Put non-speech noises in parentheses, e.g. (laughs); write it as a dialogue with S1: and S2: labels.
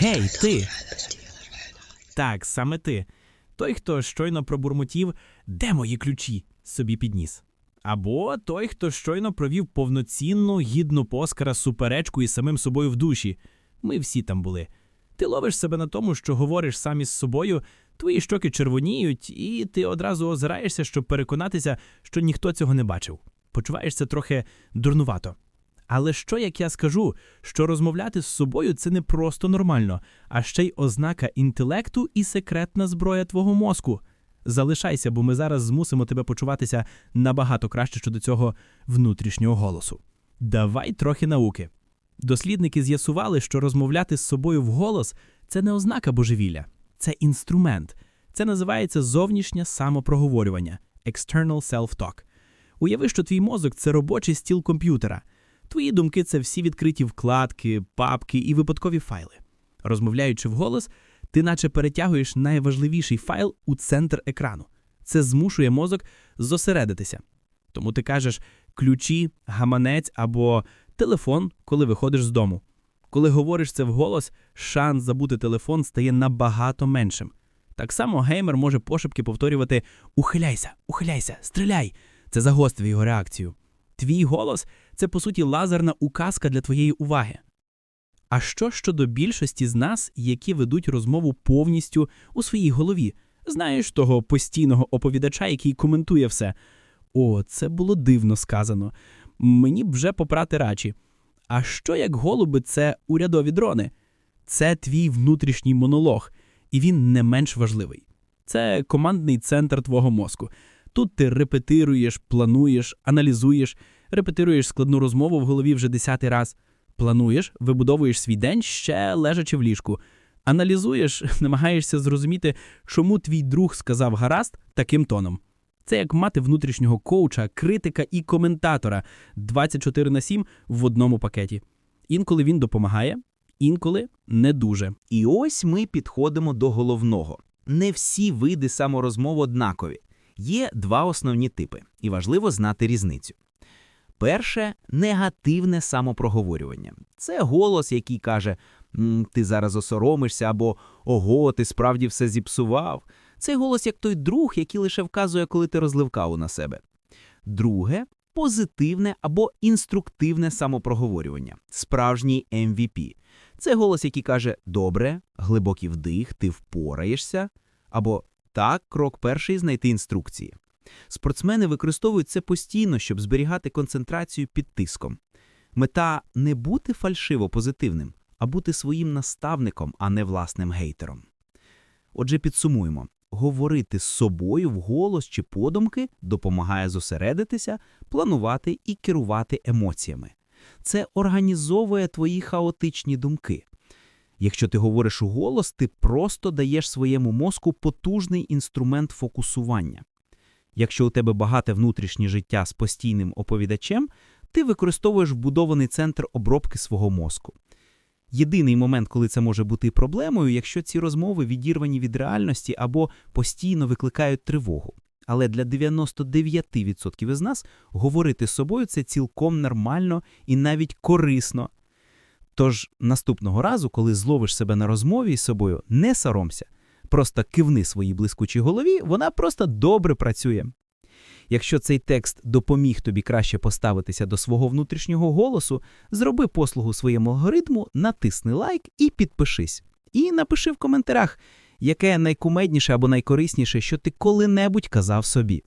S1: Гей, ти! Так, саме ти. Той, хто щойно пробурмотів, де мої ключі, собі підніс. Або той, хто щойно провів повноцінну, гідну поскара суперечку із самим собою в душі. Ми всі там були. Ти ловиш себе на тому, що говориш сам із собою, твої щоки червоніють, і ти одразу озираєшся, щоб переконатися, що ніхто цього не бачив. Почуваєшся трохи дурнувато. Але що як я скажу, що розмовляти з собою це не просто нормально, а ще й ознака інтелекту і секретна зброя твого мозку. Залишайся, бо ми зараз змусимо тебе почуватися набагато краще щодо цього внутрішнього голосу. Давай трохи науки. Дослідники з'ясували, що розмовляти з собою вголос це не ознака божевілля, це інструмент. Це називається зовнішнє самопроговорювання external self-talk. Уяви, що твій мозок це робочий стіл комп'ютера. Твої думки це всі відкриті вкладки, папки і випадкові файли. Розмовляючи вголос, ти наче перетягуєш найважливіший файл у центр екрану. Це змушує мозок зосередитися. Тому ти кажеш ключі, гаманець або телефон, коли виходиш з дому. Коли говориш це вголос, шанс забути телефон стає набагато меншим. Так само геймер може пошепки повторювати Ухиляйся, ухиляйся, стріляй. Це загострює його реакцію. Твій голос це по суті лазерна указка для твоєї уваги. А що щодо більшості з нас, які ведуть розмову повністю у своїй голові? Знаєш того постійного оповідача, який коментує все. О, це було дивно сказано. Мені б вже попрати рачі. А що як голуби це урядові дрони? Це твій внутрішній монолог, і він не менш важливий. Це командний центр твого мозку. Тут ти репетируєш, плануєш, аналізуєш, репетируєш складну розмову в голові вже десятий раз. Плануєш, вибудовуєш свій день ще лежачи в ліжку. Аналізуєш, (laughs) намагаєшся зрозуміти, чому твій друг сказав гаразд таким тоном. Це як мати внутрішнього коуча, критика і коментатора 24 на 7 в одному пакеті. Інколи він допомагає, інколи не дуже.
S2: І ось ми підходимо до головного. Не всі види саморозмов однакові. Є два основні типи, і важливо знати різницю. Перше негативне самопроговорювання. Це голос, який каже: Ти зараз осоромишся або Ого, ти справді все зіпсував. Це голос як той друг, який лише вказує, коли ти розлив каву на себе. Друге позитивне або інструктивне самопроговорювання, справжній MVP. Це голос, який каже: Добре, глибокий вдих, ти впораєшся. Або так, крок перший знайти інструкції. Спортсмени використовують це постійно, щоб зберігати концентрацію під тиском. Мета не бути фальшиво позитивним, а бути своїм наставником, а не власним гейтером. Отже, підсумуємо: говорити з собою вголос чи подумки допомагає зосередитися, планувати і керувати емоціями. Це організовує твої хаотичні думки. Якщо ти говориш у голос, ти просто даєш своєму мозку потужний інструмент фокусування. Якщо у тебе багате внутрішнє життя з постійним оповідачем, ти використовуєш вбудований центр обробки свого мозку. Єдиний момент, коли це може бути проблемою, якщо ці розмови відірвані від реальності або постійно викликають тривогу. Але для 99% із нас говорити з собою це цілком нормально і навіть корисно. Тож наступного разу, коли зловиш себе на розмові з собою, не соромся, просто кивни своїй блискучій голові, вона просто добре працює. Якщо цей текст допоміг тобі краще поставитися до свого внутрішнього голосу, зроби послугу своєму алгоритму, натисни лайк і підпишись. І напиши в коментарях, яке найкумедніше або найкорисніше, що ти коли-небудь казав собі.